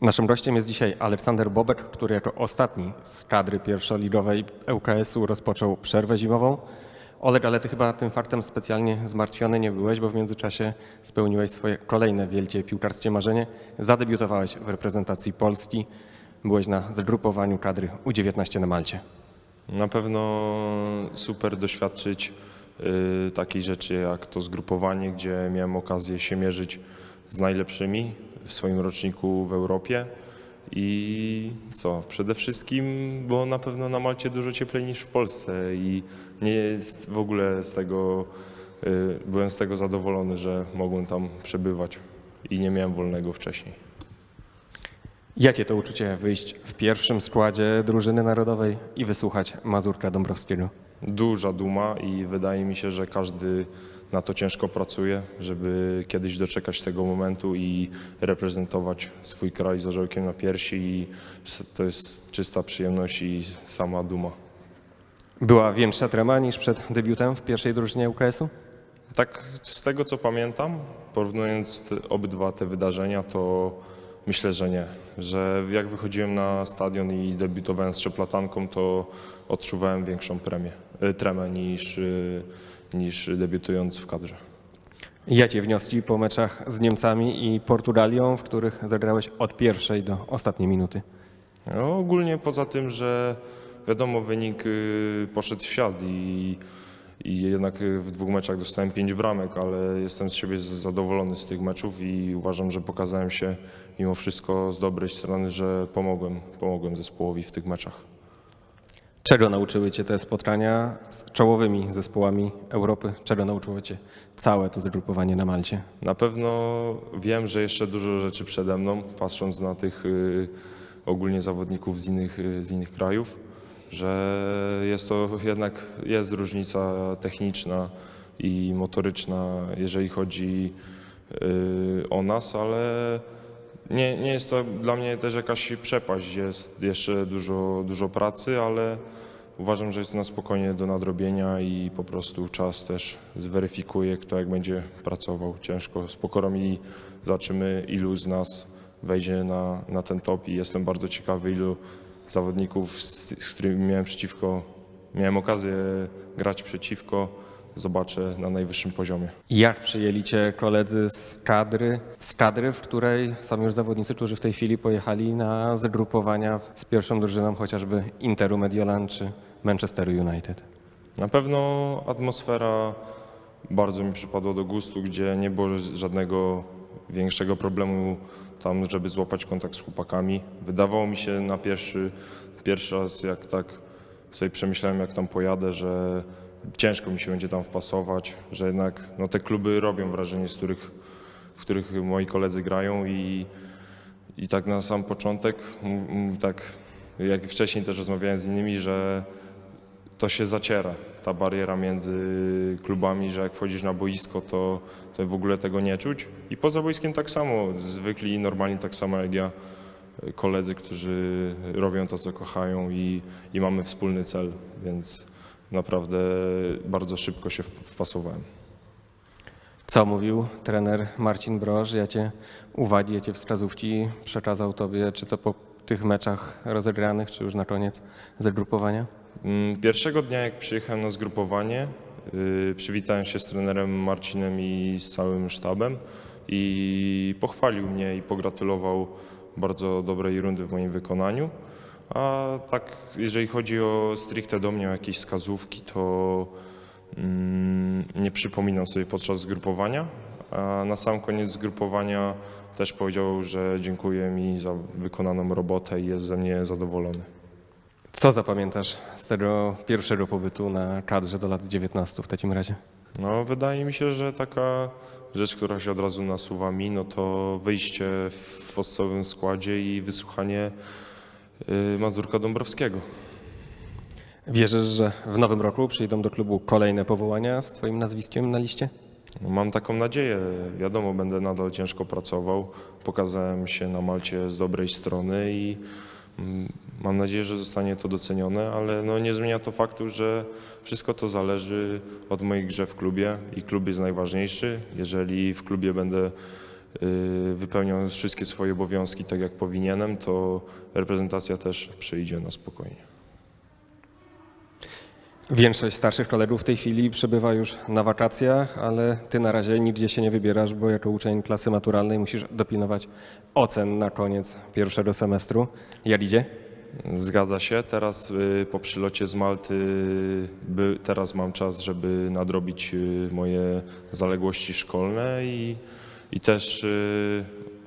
Naszym gościem jest dzisiaj Aleksander Bobek, który jako ostatni z kadry pierwszoligowej ŁKS-u rozpoczął przerwę zimową. Oleg, ale ty chyba tym faktem specjalnie zmartwiony nie byłeś, bo w międzyczasie spełniłeś swoje kolejne wielkie piłkarskie marzenie. Zadebiutowałeś w reprezentacji Polski. Byłeś na zgrupowaniu kadry U19 na Malcie. Na pewno super doświadczyć y, takiej rzeczy jak to zgrupowanie, gdzie miałem okazję się mierzyć z najlepszymi w swoim roczniku w Europie. I co? Przede wszystkim, bo na pewno na Malcie dużo cieplej niż w Polsce i nie jest w ogóle z tego, y, byłem z tego zadowolony, że mogłem tam przebywać i nie miałem wolnego wcześniej. Jakie to uczucie wyjść w pierwszym składzie drużyny narodowej i wysłuchać Mazurka Dąbrowskiego? Duża duma i wydaje mi się, że każdy na to ciężko pracuje, żeby kiedyś doczekać tego momentu i reprezentować swój kraj z orzełkiem na piersi i to jest czysta przyjemność i sama duma. Była większa trema niż przed debiutem w pierwszej drużynie UKS-u? Tak z tego co pamiętam, porównując obydwa te wydarzenia, to myślę, że nie. Że jak wychodziłem na stadion i debiutowałem z przeplatanką, to odczuwałem większą premię, tremę niż, y, niż debiutując w kadrze. Jakie wnioski po meczach z Niemcami i Portugalią, w których zagrałeś od pierwszej do ostatniej minuty? No, ogólnie poza tym, że wiadomo, wynik y, poszedł w świat i, i jednak w dwóch meczach dostałem pięć bramek, ale jestem z siebie zadowolony z tych meczów i uważam, że pokazałem się mimo wszystko z dobrej strony, że pomogłem, pomogłem zespołowi w tych meczach. Czego nauczyły Cię te spotkania z czołowymi zespołami Europy? Czego nauczyło Cię całe to zgrupowanie na Malcie? Na pewno wiem, że jeszcze dużo rzeczy przede mną, patrząc na tych y, ogólnie zawodników z innych, y, z innych krajów, że jest to jednak jest różnica techniczna i motoryczna, jeżeli chodzi y, o nas, ale nie, nie jest to dla mnie też jakaś przepaść. Jest jeszcze dużo, dużo pracy, ale uważam, że jest na spokojnie do nadrobienia i po prostu czas też zweryfikuje, kto jak będzie pracował ciężko. Z pokorą i zobaczymy, ilu z nas wejdzie na, na ten top i jestem bardzo ciekawy, ilu zawodników, z, z którymi miałem przeciwko, miałem okazję grać przeciwko, zobaczę na najwyższym poziomie. Jak przyjęli Cię koledzy z kadry, z kadry, w której są już zawodnicy, którzy w tej chwili pojechali na zgrupowania z pierwszą drużyną chociażby Interu Mediolan czy Manchesteru United? Na pewno atmosfera bardzo mi przypadła do gustu, gdzie nie było żadnego większego problemu tam, żeby złapać kontakt z chłopakami. Wydawało mi się na pierwszy, pierwszy raz, jak tak sobie przemyślałem, jak tam pojadę, że ciężko mi się będzie tam wpasować, że jednak no, te kluby robią wrażenie, z których, w których moi koledzy grają i, i tak na sam początek, tak jak wcześniej też rozmawiałem z innymi, że to się zaciera, ta bariera między klubami, że jak wchodzisz na boisko, to, to w ogóle tego nie czuć. I poza boiskiem tak samo, zwykli, normalni tak samo jak ja, koledzy, którzy robią to, co kochają i, i mamy wspólny cel, więc naprawdę bardzo szybko się wpasowałem. Co mówił trener Marcin Broż? Jakie uwagi, jakie wskazówki przekazał Tobie, czy to po tych meczach rozegranych, czy już na koniec zgrupowania? Mm, Pierwszego dnia, jak przyjechałem na zgrupowanie, yy, przywitałem się z trenerem Marcinem i z całym sztabem i pochwalił mnie i pogratulował bardzo dobrej rundy w moim wykonaniu. A tak, jeżeli chodzi o stricte do mnie o jakieś wskazówki, to mm, nie przypominam sobie podczas zgrupowania. A na sam koniec zgrupowania też powiedział, że dziękuję mi za wykonaną robotę i jest ze mnie zadowolony. Co zapamiętasz z tego pierwszego pobytu na kadrze do lat 19 w takim razie? No, wydaje mi się, że taka rzecz, która się od razu nasuwa mi, no to wyjście w podstawowym składzie i wysłuchanie Mazurka Dąbrowskiego. Wierzysz, że w nowym roku przyjdą do klubu kolejne powołania z Twoim nazwiskiem na liście? No, Mam taką nadzieję. Wiadomo, będę nadal ciężko pracował. Pokazałem się na Malcie z dobrej strony i mm, mam nadzieję, że zostanie to docenione, ale no nie zmienia to faktu, że wszystko to zależy od mojej grze w klubie i klub jest najważniejszy. Jeżeli w klubie będę y, wypełniał wszystkie swoje obowiązki tak jak powinienem, to reprezentacja też przyjdzie na spokojnie. Większość starszych kolegów w tej chwili przebywa już na wakacjach, ale ty na razie nigdzie się nie wybierasz, bo jako uczeń klasy maturalnej musisz dopilnować ocen na koniec pierwszego semestru. Jak idzie? Zgadza się. Teraz y, po przylocie z Malty by, teraz mam czas, żeby nadrobić y, moje zaległości szkolne i, i też y,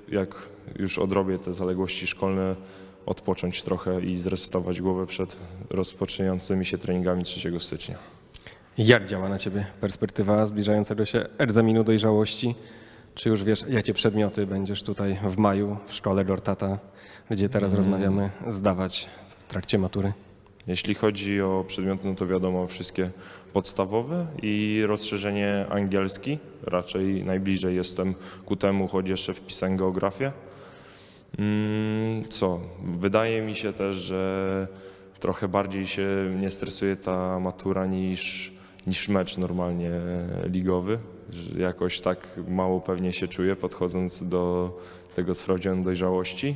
jak już odrobię te zaległości szkolne, odpocząć trochę i zresetować głowę przed rozpoczynającymi się treningami 3 stycznia. Jak działa na ciebie perspektywa zbliżającego się egzaminu dojrzałości? Czy już wiesz, jakie przedmioty będziesz tutaj w maju w szkole Gortata, gdzie teraz rozmawiamy, zdawać w trakcie matury? Jeśli chodzi o przedmioty, no to wiadomo wszystkie podstawowe i rozszerzenie angielski. Raczej najbliżej jestem ku temu, choć jeszcze wpisałem geografię. Mm, Co? Wydaje mi się też, że trochę bardziej się nie stresuje ta matura niż, niż mecz normalnie ligowy. Jakoś tak mało pewnie się czuję podchodząc do tego sprawdzianu dojrzałości,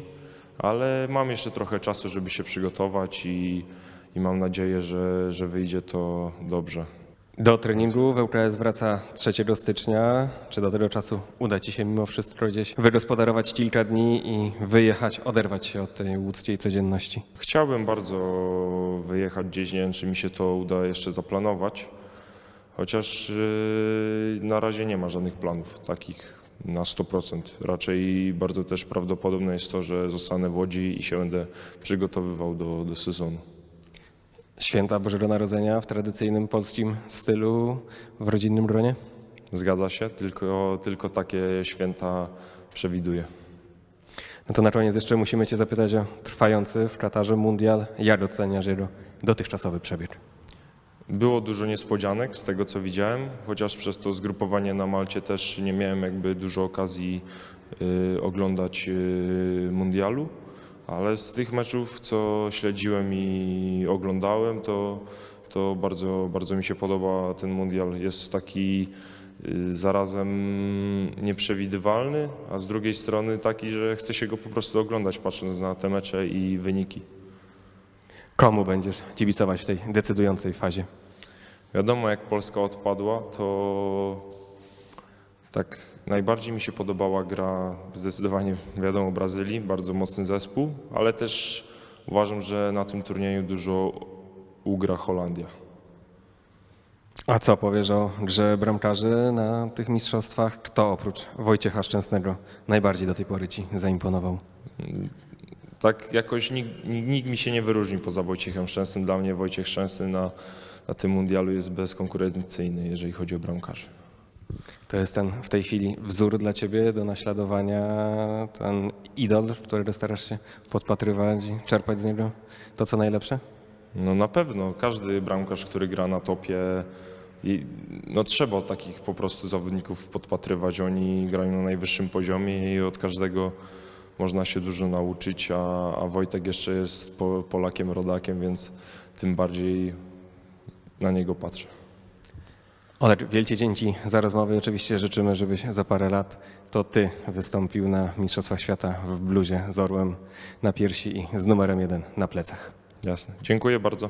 ale mam jeszcze trochę czasu, żeby się przygotować i, i mam nadzieję, że, że wyjdzie to dobrze. Do treningu w ŁKS wraca 3 stycznia. Czy do tego czasu uda Ci się mimo wszystko gdzieś wygospodarować kilka dni i wyjechać, oderwać się od tej łódzkiej codzienności? Chciałbym bardzo wyjechać gdzieś, nie wiem czy mi się to uda jeszcze zaplanować, chociaż yy, na razie nie ma żadnych planów takich na 100%. Raczej bardzo też prawdopodobne jest to, że zostanę w Łodzi i się będę przygotowywał do, do sezonu. Święta Bożego Narodzenia w tradycyjnym polskim stylu, w rodzinnym gronie? Zgadza się, tylko, tylko takie święta przewiduję. No to na koniec jeszcze musimy Cię zapytać o trwający w Katarze mundial. Jak oceniasz jego dotychczasowy przebieg? Było dużo niespodzianek z tego, co widziałem, chociaż przez to zgrupowanie na Malcie też nie miałem jakby dużo okazji y, oglądać y, mundialu, ale z tych meczów, co śledziłem i oglądałem, to, to bardzo, bardzo mi się podoba ten mundial. Jest taki y, zarazem nieprzewidywalny, a z drugiej strony taki, że chce się go po prostu oglądać, patrząc na te mecze i wyniki. Komu będziesz kibicować w tej decydującej fazie? Wiadomo, jak Polska odpadła, to tak najbardziej mi się podobała gra zdecydowanie, wiadomo, Brazylii, bardzo mocny zespół, ale też uważam, że na tym turnieju dużo ugra Holandia. A co powiesz o grze bramkarzy na tych mistrzostwach? Kto oprócz Wojciecha Szczęsnego najbardziej do tej pory Ci zaimponował? Tak jakoś nikt, nikt mi się nie wyróżni poza Wojciechem Szczęsnym. Dla mnie Wojciech Szczęsny na, na tym mundialu jest bezkonkurencyjny, jeżeli chodzi o bramkarzy. To jest ten w tej chwili wzór dla Ciebie do naśladowania, ten idol, którego starasz się podpatrywać i czerpać z niego to, co najlepsze? No na pewno, każdy bramkarz, który gra na topie, i, no trzeba takich po prostu zawodników podpatrywać. Oni grają na najwyższym poziomie i od każdego można się dużo nauczyć, a, a Wojtek jeszcze jest po, Polakiem, rodakiem, więc tym bardziej na niego patrzę. Olek, wielkie dzięki za rozmowę i oczywiście życzymy, żebyś za parę lat to Ty wystąpił na Mistrzostwach Świata w bluzie z orłem na piersi i z numerem jeden na plecach. Jasne. Dziękuję bardzo.